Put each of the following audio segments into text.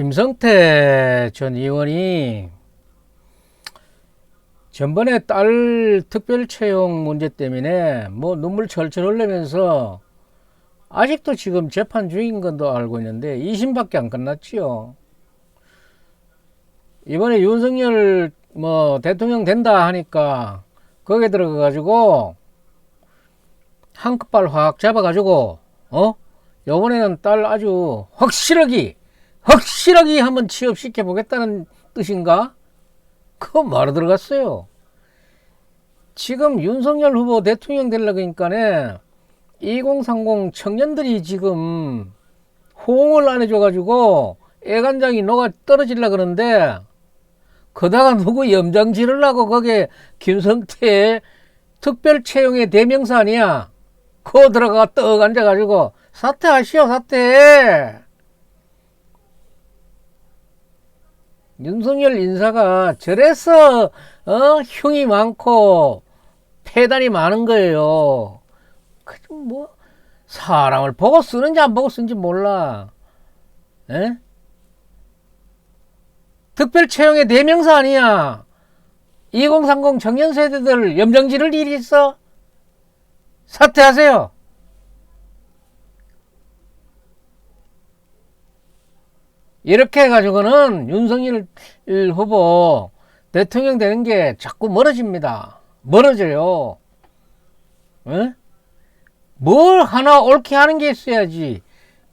김성태 전 의원이 전번에 딸 특별 채용 문제 때문에 뭐 눈물 철철 흘리면서 아직도 지금 재판 중인 건도 알고 있는데 2심밖에 안 끝났지요. 이번에 윤석열 뭐 대통령 된다 하니까 거기에 들어가 가지고 한 끝발 확 잡아 가지고 어 요번에는 딸 아주 확실하게 확실하게 한번 취업시켜 보겠다는 뜻인가? 그거 말어 들어갔어요. 지금 윤석열 후보 대통령 되려고 하니까네 2030 청년들이 지금 호응을 안 해줘가지고 애간장이 녹아 떨어질라 그러는데 그다가 누구 염장 지르려고 거기에 김성태 특별 채용의 대명사 아니야? 그거 들어가 떡 앉아가지고 사퇴하시오 사퇴. 윤석열 인사가 저래서 어 흉이 많고 폐단이 많은 거예요. 그뭐 사람을 보고 쓰는지 안 보고 쓰는지 몰라. 에? 특별 채용의 대명사 아니야. 2030 청년 세대들 염정 지를 일이 있어? 사퇴하세요. 이렇게 해가지고는 윤석열 후보 대통령 되는 게 자꾸 멀어집니다. 멀어져요. 에? 뭘 하나 옳게 하는 게 있어야지.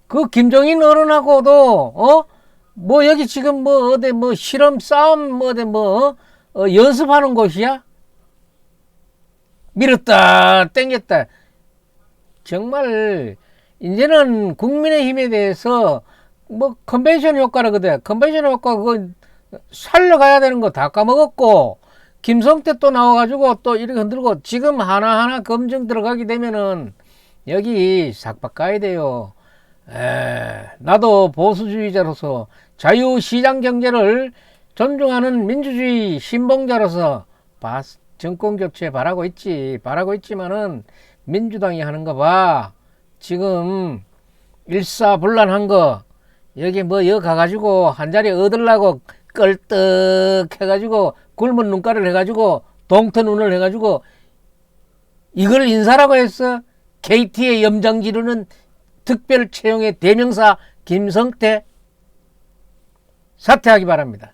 그 김종인 어른하고도 어? 뭐 여기 지금 뭐 어디 뭐 실험 싸움 뭐 어디 뭐 어? 어, 연습하는 곳이야? 밀었다 땡겼다. 정말 이제는 국민의 힘에 대해서 뭐 컨벤션 효과라 그래. 컨벤션 효과 그거 살려가야 되는 거 다 까먹었고 김성태 또 나와가지고 또 이렇게 흔들고 지금 하나하나 검증 들어가게 되면은 여기 삭박 가야 돼요. 에, 나도 보수주의자로서 자유시장 경제를 존중하는 민주주의 신봉자로서 바, 정권 교체 바라고 있지. 바라고 있지만은 민주당이 하는 거 봐. 지금 일사불란한 거 여기 뭐 여기 가가지고 한 자리 얻으려고 껄떡 해가지고 굶은 눈가를 해가지고 동터 눈을 해가지고 이걸 인사라고 했어? KT의 염장 지르는 특별 채용의 대명사 김성태 사퇴하기 바랍니다.